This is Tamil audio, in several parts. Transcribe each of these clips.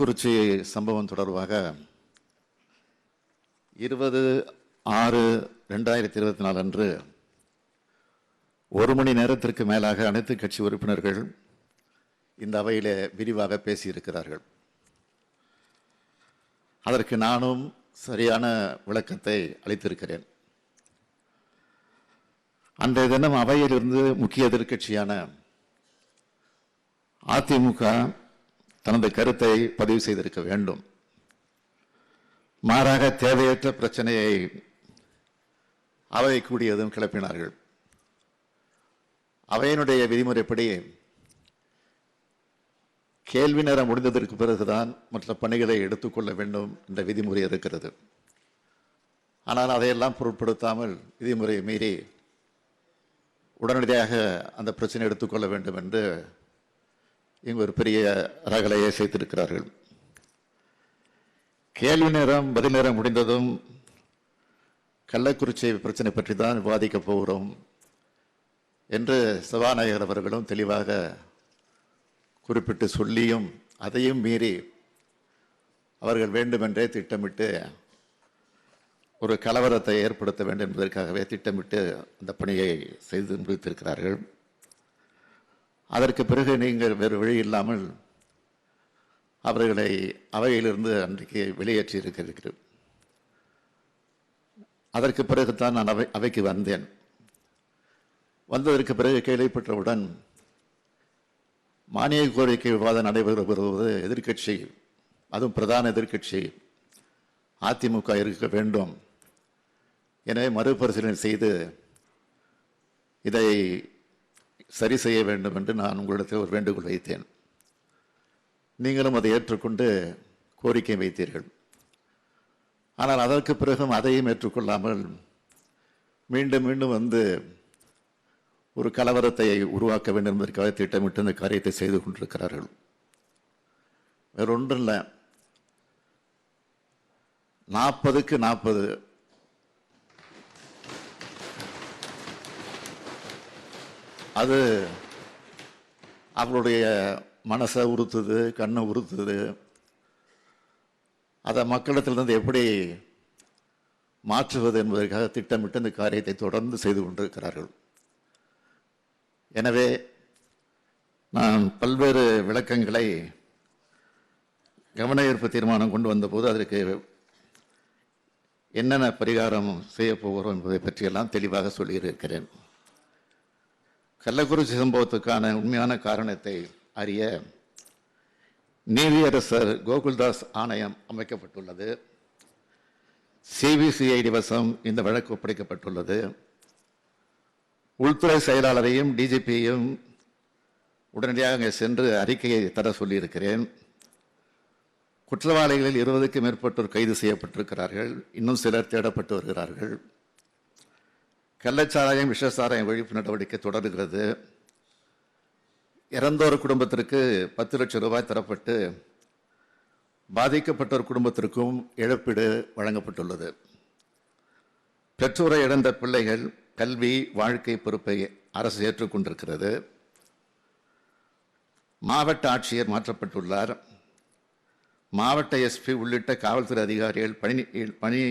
கள்ளக்குறிச்சி சம்பவம் தொடர்பாக இருபது ஆறு ரெண்டாயிரத்தி இருபத்தி நாலு அன்று ஒரு மணி நேரத்திற்கு மேலாக அனைத்து கட்சி உறுப்பினர்கள் இந்த அவையில் விரிவாக பேசியிருக்கிறார்கள். அதற்கு நானும் சரியான விளக்கத்தை அளித்திருக்கிறேன். அன்றைய தினம் அவையிலிருந்து முக்கிய எதிர்க்கட்சியான அதிமுக தனது கருத்தை பதிவு செய்திருக்க வேண்டும். மாறாக தேவையற்ற பிரச்சனையை அவை கூடியதும் கிளப்பினார்கள். அவையினுடைய விதிமுறைப்படி கேள்வி நேரம் முடிந்ததற்கு பிறகுதான் மற்ற பணிகளை எடுத்துக்கொள்ள வேண்டும் என்ற விதிமுறை இருக்கிறது. ஆனால் அதையெல்லாம் பொருட்படுத்தாமல் விதிமுறையை மீறி உடனடியாக அந்த பிரச்சனை எடுத்துக்கொள்ள வேண்டும் என்று இங்கு ஒரு பெரிய ரகலையை சேர்த்திருக்கிறார்கள். கேள்வி நேரம் பதில் நேரம் முடிந்ததும் கள்ளக்குறிச்சி பிரச்சனை பற்றி தான் விவாதிக்கப் போகிறோம் என்று சபாநாயகர் அவர்களும் தெளிவாக குறிப்பிட்டு சொல்லியும் அதையும் மீறி அவர்கள் வேண்டுமென்றே திட்டமிட்டு ஒரு கலவரத்தை ஏற்படுத்த வேண்டும் என்பதற்காகவே திட்டமிட்டு அந்த பணியை செய்து முடித்திருக்கிறார்கள். அதற்கு பிறகு நீங்கள் வேறு வழி இல்லாமல் அவர்களை அவையிலிருந்து அன்றைக்கு வெளியேற்றி இருக்கிறீர்கள். அதற்கு பிறகுதான் நான் அவை அவைக்கு வந்தேன். வந்ததற்கு பிறகு கேள்விப்பட்டவுடன் மானிய கோரிக்கை விவாதம் நடைபெறுவது எதிர்க்கட்சி அதுவும் பிரதான எதிர்க்கட்சி அதிமுக இருக்க வேண்டும். எனவே மறுபரிசீலனை செய்து இதை சரி செய்ய வேண்டும் என்று நான் உங்களிடத்தில் ஒரு வேண்டுகோள் வைத்தேன். நீங்களும் அதை ஏற்றுக்கொண்டு கோரிக்கை வைத்தீர்கள். ஆனால் அதற்கு பிறகும் அதையும் ஏற்றுக்கொள்ளாமல் மீண்டும் மீண்டும் வந்து ஒரு கலவரத்தை உருவாக்க வேண்டும் என்பதற்காக திட்டமிட்டு இந்த காரியத்தை செய்து கொண்டிருக்கிறார்கள். வேற ஒன்றும் இல்லை. நாற்பதுக்கு நாற்பது அது அவங்களுடைய மனசை உறுத்துது கண்ணை உறுத்துது. அதை மக்களிடத்திலிருந்து எப்படி மாற்றுவது என்பதற்காக திட்டமிட்டு இந்த காரியத்தை தொடர்ந்து செய்து கொண்டிருக்கிறார்கள். எனவே நான் பல்வேறு விளக்கங்களை கவன ஈர்ப்பு தீர்மானம் கொண்டு வந்தபோது அதற்கு என்னென்ன பரிகாரம் செய்யப்போகிறோம் என்பதை பற்றியெல்லாம் தெளிவாக சொல்லியிருக்கிறேன். கள்ளக்குறிச்சி சம்பவத்துக்கான உண்மையான காரணத்தை அறிய நீதியரசர் கோகுல்தாஸ் ஆணையம் அமைக்கப்பட்டுள்ளது. சிபிசிஐடி வசம் இந்த வழக்கு ஒப்படைக்கப்பட்டுள்ளது. உள்துறை செயலாளரையும் டிஜிபியையும் உடனடியாக அங்கே சென்று அறிக்கையை தர சொல்லியிருக்கிறேன். குற்றவாளிகளில் இருபதுக்கும் மேற்பட்டோர் கைது செய்யப்பட்டிருக்கிறார்கள். இன்னும் சிலர் தேடப்பட்டு வருகிறார்கள். கள்ளச்சாராயம் விஷசாராயம் ஒழிப்பு நடவடிக்கை தொடர்கிறது. இறந்தோர் குடும்பத்திற்கு பத்து லட்சம் ரூபாய் தரப்பட்டு பாதிக்கப்பட்டோர் குடும்பத்திற்கும் இழப்பீடு வழங்கப்பட்டுள்ளது. பெற்றோரை இழந்த பிள்ளைகள் கல்வி வாழ்க்கை பொறுப்பை அரசு ஏற்றுக்கொண்டிருக்கிறது மாவட்ட ஆட்சியர் மாற்றப்பட்டுள்ளார். மாவட்ட எஸ்பி உள்ளிட்ட காவல்துறை அதிகாரிகள் பணி பணி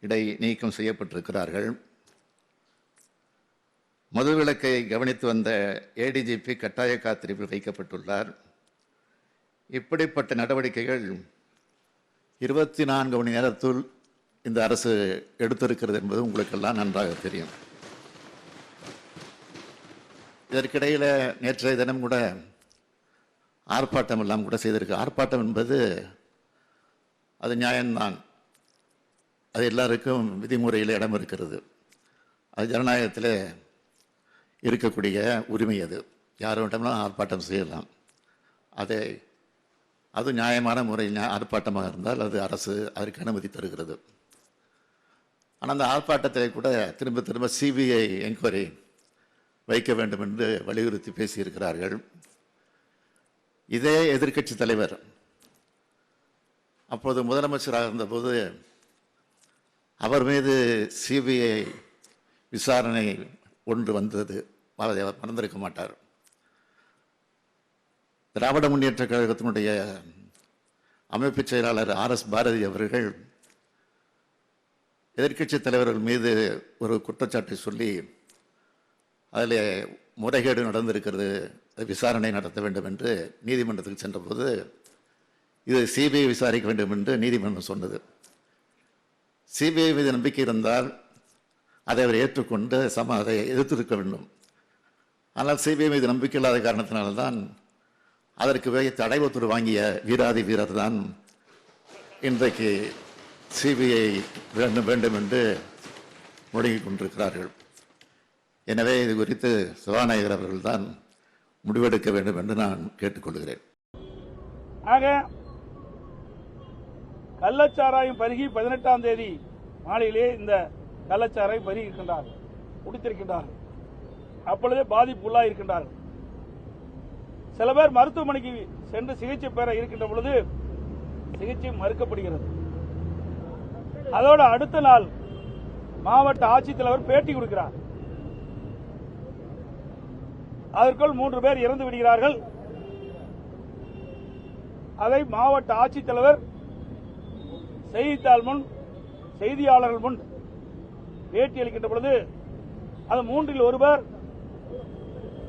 இடை நீக்கம் செய்யப்பட்டிருக்கிறார்கள். மதுவிலக்கை கவனித்து வந்த ஏடிஜிபி கட்டாய காத்திருப்பில் வைக்கப்பட்டுள்ளார். இப்படிப்பட்ட நடவடிக்கைகள் இருபத்தி நான்கு மணி நேரத்துள் இந்த அரசு எடுத்திருக்கிறது என்பது உங்களுக்கெல்லாம் நன்றாக தெரியும். இதற்கிடையில் நேற்றைய தினம் கூட ஆர்ப்பாட்டம் எல்லாம் கூட செய்திருக்கு. ஆர்ப்பாட்டம் என்பது அது நியாயம்தான். அது எல்லாருக்கும் விதிமுறையில் இடம் இருக்கிறது. அது ஜனநாயகத்தில் இருக்கக்கூடிய உரிமை அது. யார் வேண்டாம்னா ஆர்ப்பாட்டம் செய்யலாம். அதை அது நியாயமான முறையில் ஆர்ப்பாட்டமாக இருந்தால் அது அரசு அதற்கு அனுமதி தருகிறது. ஆனால் அந்த ஆர்ப்பாட்டத்தை கூட திரும்ப திரும்ப சிபிஐ என்கொயரி வைக்க வேண்டும் என்று வலியுறுத்தி பேசியிருக்கிறார்கள். இதே எதிர்க்கட்சி தலைவர். அப்போது முதலமைச்சராக இருந்தபோது அவர் மீது சிபிஐ விசாரணை ஒன்று வந்தது. பாலதேவர் மறந்திருக்க மாட்டார். திராவிட முன்னேற்ற கழகத்தினுடைய அமைப்பு செயலாளர் ஆர் எஸ் பாரதி அவர்கள் எதிர்க்கட்சி தலைவர்கள் மீது ஒரு குற்றச்சாட்டை சொல்லி அதில் முறைகேடு நடந்திருக்கிறது விசாரணை நடத்த வேண்டும் என்று நீதிமன்றத்துக்கு சென்றபோது இது சிபிஐ விசாரிக்க வேண்டும் என்று நீதிமன்றம் சொன்னது. சிபிஐ மீது நம்பிக்கை இருந்தால் அதை அவர் ஏற்றுக்கொண்டு சம அதை எதிர்த்திருக்க வேண்டும். ஆனால் சிபிஐ மீது நம்பிக்கை இல்லாத காரணத்தினால்தான் அதற்கு வேக தடை உத்தரவு வாங்கிய வீராதி வீரர் தான் இன்றைக்கு சிபிஐ வேண்டும் வேண்டும் என்று முடங்கிக் கொண்டிருக்கிறார்கள். எனவே இது குறித்து சபாநாயகர் அவர்கள் தான் முடிவெடுக்க வேண்டும் என்று நான் கேட்டுக்கொள்கிறேன். ஆக கள்ளச்சாராயம் பருகி பதினெட்டாம் தேதி மாலையிலே இந்த கள்ளச்சாராயம் பருகி இருக்கின்றார்கள் குடித்திருக்கின்றார்கள். அப்பொழுதே பாதிப்புள்ளா இருக்கின்றார்கள். சில பேர் மருத்துவமனைக்கு சென்று சிகிச்சை பெற இருக்கின்ற பொழுது சிகிச்சை மறுக்கப்படுகிறது. அதோட அடுத்த நாள் மாவட்ட ஆட்சித்தலைவர் பேட்டி கொடுக்கிறார். அதற்குள் மூன்று பேர் இறந்து விடுகிறார்கள். அதை மாவட்ட ஆட்சித்தலைவர் செய்தித்தாள் முன் செய்தியாளர்கள் முன் பேட்டி அளிக்கின்ற பொழுது அது மூன்றில் ஒருவர்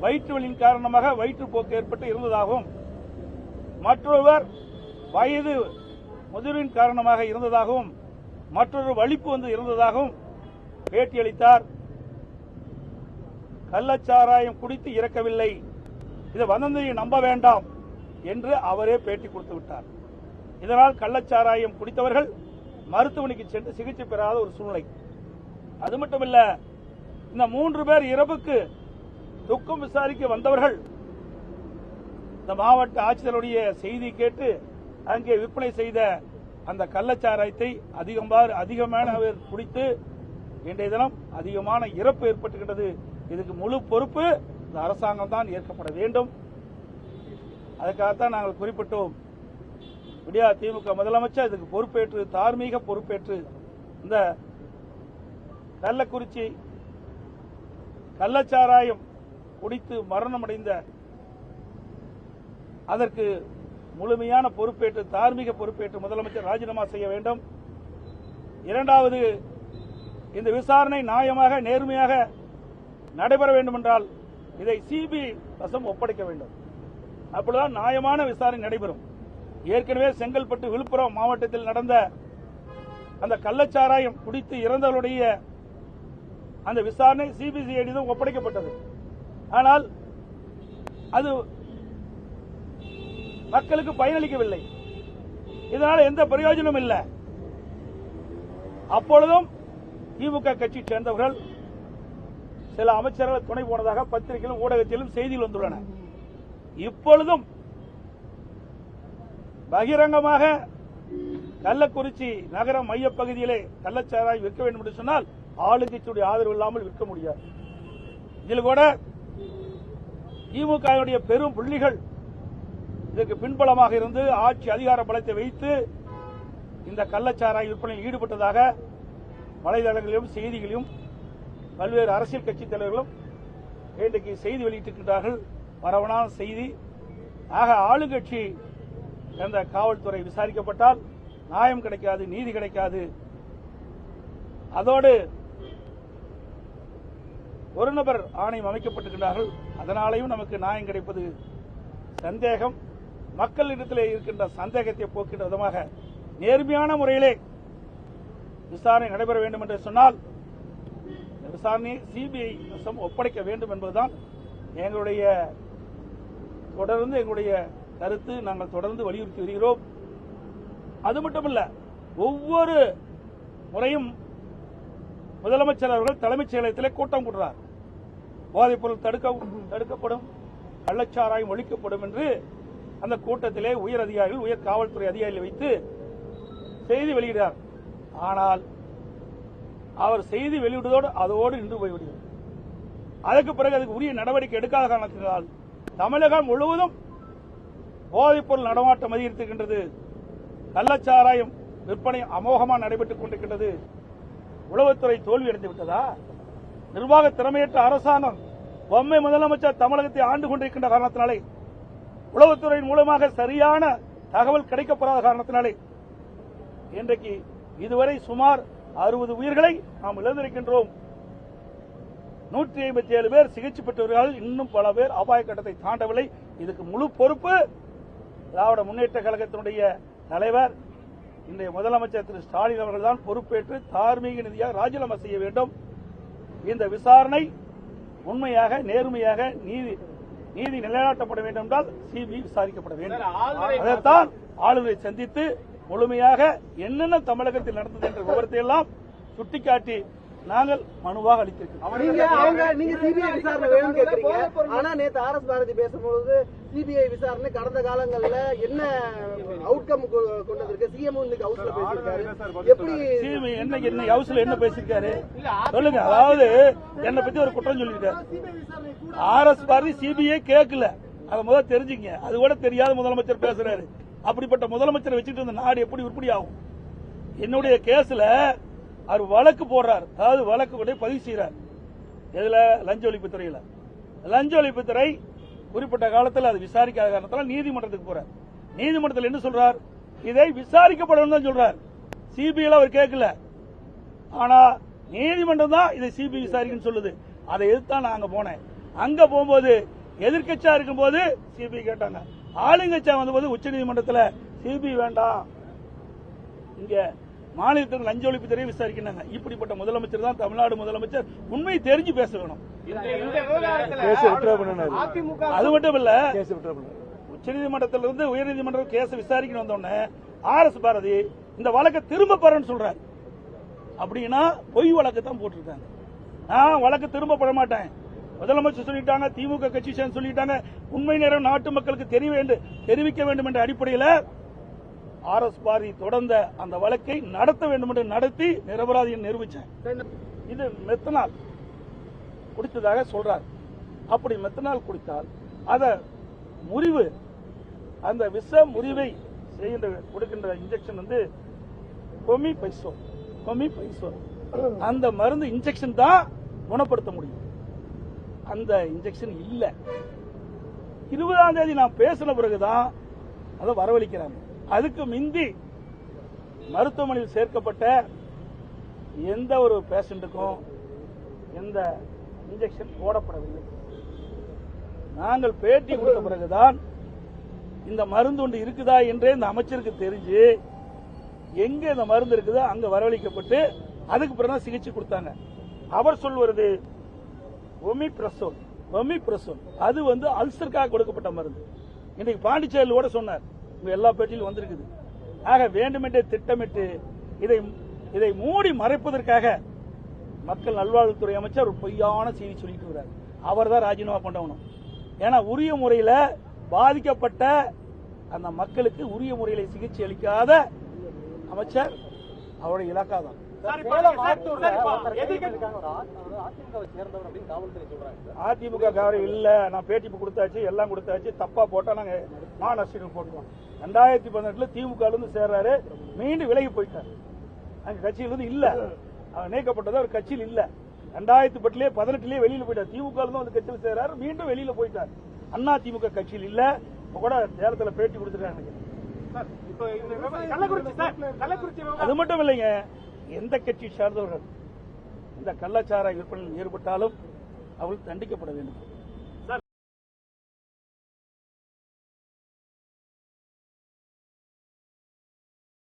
வயிற்று வலியின் காரணமாக வயிற்றுப்போக்கு ஏற்பட்டு இருந்ததாகவும் மற்றொருவர் வயது முதிர்வின் காரணமாக இருந்ததாகவும் மற்றொரு வலிப்பு வந்து இருந்ததாகவும் பேட்டியளித்தார். கள்ளச்சாராயம் குடித்து இறக்கவில்லை. இது வதந்தியை நம்ப வேண்டாம் என்று அவரே பேட்டி கொடுத்து விட்டார். இதனால் கள்ளச்சாராயம் குடித்தவர்கள் மருத்துவமனைக்கு சென்று சிகிச்சை பெறாத ஒரு சூழ்நிலை. அது மட்டுமல்ல இந்த மூன்று பேர் இறப்புக்கு துக்கம் விசாரிக்க வந்தவர்கள் இந்த மாவட்ட ஆட்சியருடைய செய்தி கேட்டு அங்கே விற்பனை செய்த அந்த கள்ளச்சாராயத்தை அதிகமாக அதிகமான குடித்து இன்றைய தினம் அதிகமான இறப்பு ஏற்பட்டுகின்றது. இதுக்கு முழு பொறுப்பு இந்த அரசாங்கம் தான் ஏற்கப்பட வேண்டும். அதுக்காகத்தான் நாங்கள் குறிப்பிட்டோம். விடியா திமுக முதலமைச்சர் இதுக்கு பொறுப்பேற்று தார்மீக பொறுப்பேற்று இந்த கள்ளக்குறிச்சி கள்ளச்சாராயம் குடித்து மரணமடைந்த அதற்கு முழுமையான பொறுப்பேற்று தார்மீக பொறுப்பேற்று முதலமைச்சர் ராஜினாமா செய்ய வேண்டும். இரண்டாவது இந்த விசாரணை நியாயமாக நேர்மையாக நடைபெற வேண்டும் என்றால் இதை சிபிஐ வசம் ஒப்படைக்க வேண்டும். அப்பொழுதுதான் நியாயமான விசாரணை நடைபெறும். ஏற்கனவே செங்கல்பட்டு விழுப்புரம் மாவட்டத்தில் நடந்த அந்த கள்ளச்சாராயம் குடித்து இறந்தவருடைய அந்த விசாரணை சிபிசிஐடியிடம் ஒப்படைக்கப்பட்டது. ஆனால் அது மக்களுக்கு பயனளிக்கவில்லை. இதனால் எந்த பிரயோஜனமும் இல்லை. அப்பொழுதும் திமுக கட்சி சேர்ந்தவர்கள் சில அமைச்சர்கள் துணை போனதாக பத்திரிகையிலும் ஊடகத்திலும் செய்திகள் வந்துள்ளன. இப்பொழுதும் பகிரங்கமாக கள்ளக்குறிச்சி நகர மையப்பகுதியிலே கள்ளச்சாராய் விற்க வேண்டும் என்று சொன்னால் ஆளுங்கட்சியுடைய ஆதரவு இல்லாமல் விற்க முடியாது. இதில் கூட திமுகவினுடைய பெரும் புள்ளிகள் இதற்கு பின்பலமாக இருந்து ஆட்சி அதிகார பலத்தை வைத்து இந்த கள்ளச்சாராய் விற்பனையில் ஈடுபட்டதாக வலைதளங்களிலும் செய்திகளிலும் பல்வேறு அரசியல் கட்சி தலைவர்களும் இன்றைக்கு செய்தி வெளியிட்டிருக்கிறார்கள் பரவலான செய்தி. ஆக ஆளுங்கட்சி என்ற காவல்துறை விசாரிக்கப்பட்டால் நியாயம் கிடைக்காது நீதி கிடைக்காது. அதோடு ஒரு நபர் ஆணையம் அமைக்கப்பட்டிருக்கிறார்கள் அதனாலேயும் நமக்கு நியாயம் கிடைப்பது சந்தேகம். மக்களிடத்திலே இருக்கின்ற சந்தேகத்தை போக்கின்ற விதமாக நேர்மையான முறையிலே விசாரணை நடைபெற வேண்டும் என்று சொன்னால் விசாரணையை சிபிஐ ஒப்படைக்க வேண்டும் என்பதுதான் எங்களுடைய தொடர்ந்து எங்களுடைய கருத்து. நாங்கள் தொடர்ந்து வலியுறுத்தி வருகிறோம். அது மட்டுமல்ல ஒவ்வொரு முறையும் முதலமைச்சர் அவர்கள் தலைமைச் செயலகத்தில் கூட்டம் கூடுறார். போதைப்பொருள் தடுக்க தடுக்கப்படும் கள்ளச்சாராயம் ஒழிக்கப்படும் என்று அந்த கூட்டத்திலே உயர் அதிகாரிகள் உயர் காவல்துறை அதிகாரிகளை வைத்து செய்தி வெளியிடார் ஆனால் அவர் செய்தி வெளியிடுவதோடு அதோடு நின்று போய்விடுகிறார் அதற்கு பிறகு அதுக்கு உரிய நடவடிக்கை எடுக்காத காரணத்தினால் தமிழகம் முழுவதும் போதைப்பொருள் நடமாட்டம் அதிகரித்திருக்கின்றது. கள்ளச்சாராயம் விற்பனை அமோகமாக நடைபெற்றுக் கொண்டிருக்கின்றது. உளவுத்துறை தோல்வி அடைந்து விட்டதா நிர்வாக திறமையற்ற அரசாங்கம் பொம்மை முதலமைச்சர் தமிழகத்தை ஆண்டு கொண்டிருக்கின்ற காரணத்தினாலே உளவுத்துறையின் மூலமாக சரியான தகவல் கிடைக்கப்படாத காரணத்தினாலே இன்றைக்கு இதுவரை சுமார் அறுபது உயிர்களை நாம் இழந்திருக்கின்றோம். நூற்றி ஐம்பத்தி ஏழு பேர் சிகிச்சை பெற்றவர்கள் இன்னும் பல பேர் அபாய கட்டத்தை தாண்டவில்லை. இதுக்கு முழு பொறுப்பு திராவிட முன்னேற்ற கழகத்தினுடைய தலைவர் இன்றைய முதலமைச்சர் திரு ஸ்டாலின் அவர்கள் தான் பொறுப்பேற்று தார்மீக நிதியாக ராஜினாமா செய்ய வேண்டும். இந்த விசாரணை உண்மையாக நேர்மையாக நீதி நீதி நிலைநாட்டப்பட வேண்டும் என்றால் சிபிஐ விசாரிக்கப்பட வேண்டும். அதைத்தான் ஆளுநரை சந்தித்து முழுமையாக என்னென்ன தமிழகத்தில் நடந்தது என்ற விவரத்தை எல்லாம் சுட்டிக்காட்டி நாங்கள் மனுவாக அளித்திருக்கிறோம். நீங்க அவங்க நீங்க சிபிஐ விசாரணை வேணும்னு கேக்குறீங்க. ஆனா நேத்து ஆர் எஸ் பாரதி பேசும்போது சிபிஐ விசாரணை கடந்த காலங்கள்ல என்ன அவுட்கம் கொண்டது இருக்கு சிஎம் இன்னைக்கு ஹவுஸ்ல பேசியிருக்காரு. எப்படி சிஎம் என்ன என்ன ஹவுஸ்ல என்ன பேசியிருக்காரு? சொல்லுங்க. அதாவது என்னை பத்தி ஒரு குற்றம் சொல்லியிருக்காரு. ஆர் எஸ் பாரதி சிபிஐ கேட்கல அதை முதல்ல தெரிஞ்சுங்க. அது கூட தெரியாத முதலமைச்சர் பேசுறாரு. அப்படிப்பட்ட முதலமைச்சரை வச்சுட்டு இந்த நாடு எப்படி உருப்படி ஆகும்? என்னுடைய கேஸ்ல அவர் வழக்கு போடுறார். அதாவது வழக்கு கொண்டு பதிவு செய்யறார் எதுல? லஞ்ச ஒழிப்புத்துறையில. லஞ்ச ஒழிப்புத்துறை குறிப்பிட்ட காலத்தில் அது விசாரிக்காத காரணத்தால் நீதிமன்றத்துக்கு போறார். நீதிமன்றத்தில் என்ன சொல்றார்? இதை விசாரிக்கப்படணும் தான் சொல்றார். சிபிஐ அவர் கேட்கல. ஆனா நீதிமன்றம் தான் இதை சிபிஐ விசாரிக்கணும்னு சொல்லுது. அதை எதிர்த்து நான் அங்க போனேன். அங்க போகும்போது எதிர்க்கட்சியா இருக்கும்போது சிபிஐ கேட்டாங்க. ஆளுங்கட்சியா வந்தபோது உச்சநீதிமன்றத்தில் சிபிஐ வேண்டாம். இங்க மாநிலத்தில் லஞ்ச ஒழிப்புத்துறை விசாரிக்கிறாங்க இப்படிப்பட்ட முதலமைச்சர் தான் தமிழ்நாடு முதலமைச்சர். உண்மை தெரிஞ்சு பேச வேணும். அது மட்டும் இல்ல உச்சநீதிமன்றத்திலிருந்து உயர்நீதிமன்றம் கேஸ் விசாரிக்கணும் வந்தோடனே ஆர் எஸ் பாரதி இந்த வழக்கை திரும்ப பெறன்னு சொல்றாரு. அப்படின்னா பொய் வழக்கு தான் போட்டிருக்காங்க. நான் வழக்கு திரும்ப பெற மாட்டேன். முதலமைச்சர் சொல்லிட்டாங்க திமுக கட்சி சேர்ந்து சொல்லிட்டாங்க. உண்மை நேரம் நாட்டு மக்களுக்கு தெரிய வேண்டும் தெரிவிக்க வேண்டும் என்ற அடிப்படையில் ஆர் எஸ் பாரதி தொடர்ந்த அந்த வழக்கை நடத்த வேண்டும் என்று நடத்தி நிரபராதியை நிரூபிச்சேன் இது மெத்தனால் குடித்ததாக சொல்றார். அப்படி மெத்தனால் குடித்தால் அத முறிவு அந்த விஷ முறிவை செய்கின்ற கொடுக்கின்ற இன்ஜெக்ஷன் வந்து கொமி பைசோ கொமி பைசோ அந்த மருந்து இன்ஜெக்ஷன் தான் குணப்படுத்த முடியும். அந்த இன்ஜெக்ஷன் இல்லை. இருபதாம் தேதி நான் பேசின பிறகுதான் அதை வரவழைக்கிறாங்க. அதுக்கு மிந்தி மருத்துவமனையில் சேர்க்கப்பட்ட எந்த ஒரு பேஷண்ட்டுக்கும் எந்த இன்ஜெக்ஷன் போடப்படவில்லை. நாங்கள் பேட்டி கொடுத்த பிறகுதான் இந்த மருந்து ஒன்று இருக்குதா என்றே இந்த அமைச்சருக்கு தெரிஞ்சு எங்க இந்த மருந்து இருக்குதோ அங்க வரவழைக்கப்பட்டு அதுக்கு பிறகு சிகிச்சை கொடுத்தாங்க. அவர் சொல்வது பொம்மி பிரசோன் அது வந்து அல்சருக்காக கொடுக்கப்பட்ட மருந்து. இன்னைக்கு பாண்டிச்சேரியில் கூட சொன்னார் எல்லா பேட்டிலும் வந்திருக்குது. ஆக வேண்டுமென்றே திட்டமிட்டு இதை இதை மூடி மறைப்பதற்காக மக்கள் நல்வாழ்வுத்துறை அமைச்சர் ஒரு பொய்யான செய்தி சொல்லிட்டு வர்றார். அவர் தான் ராஜினாமா பண்ணவனும் ஏன்னா உரிய முறையில் பாதிக்கப்பட்ட அந்த மக்களுக்கு உரிய முறையில் சிகிச்சை அளிக்காத அமைச்சர் அவருடைய இலக்காதான். அதிமுக காரை இல்ல. நான் பேட்டி இப்ப கொடுத்தாச்சு எல்லாம் கொடுத்தாச்சு. தப்பா போட்டா நாங்க நான் நஷ்டம் போட்டுவோம் ரெண்டாயிரத்தி பதினெட்டுல திமுக இருந்து சேர்றாரு. மீண்டும் விலகி போயிட்டார். அங்க கட்சியில இருந்து இல்ல. அவர் நீக்கப்பட்டது அவர் கட்சியில் இல்ல. ரெண்டாயிரத்தி பட்டுலயே பதினெட்டுலயே வெளியில போயிட்டார். திமுக இருந்து வந்து கட்சியில் சேர்றாரு. மீண்டும் வெளியில போயிட்டார். அண்ணா திமுக கட்சியில் இல்ல. இப்ப கூட சேலத்துல பேட்டி கொடுத்துருக்காங்க அது மட்டும் இல்லைங்க. எந்த கட்சி சார்ந்தவர்கள் இந்த கள்ளச்சாராய விற்பனையில் ஈடுபட்டாலும் அவர்கள் தண்டிக்கப்பட வேண்டும்.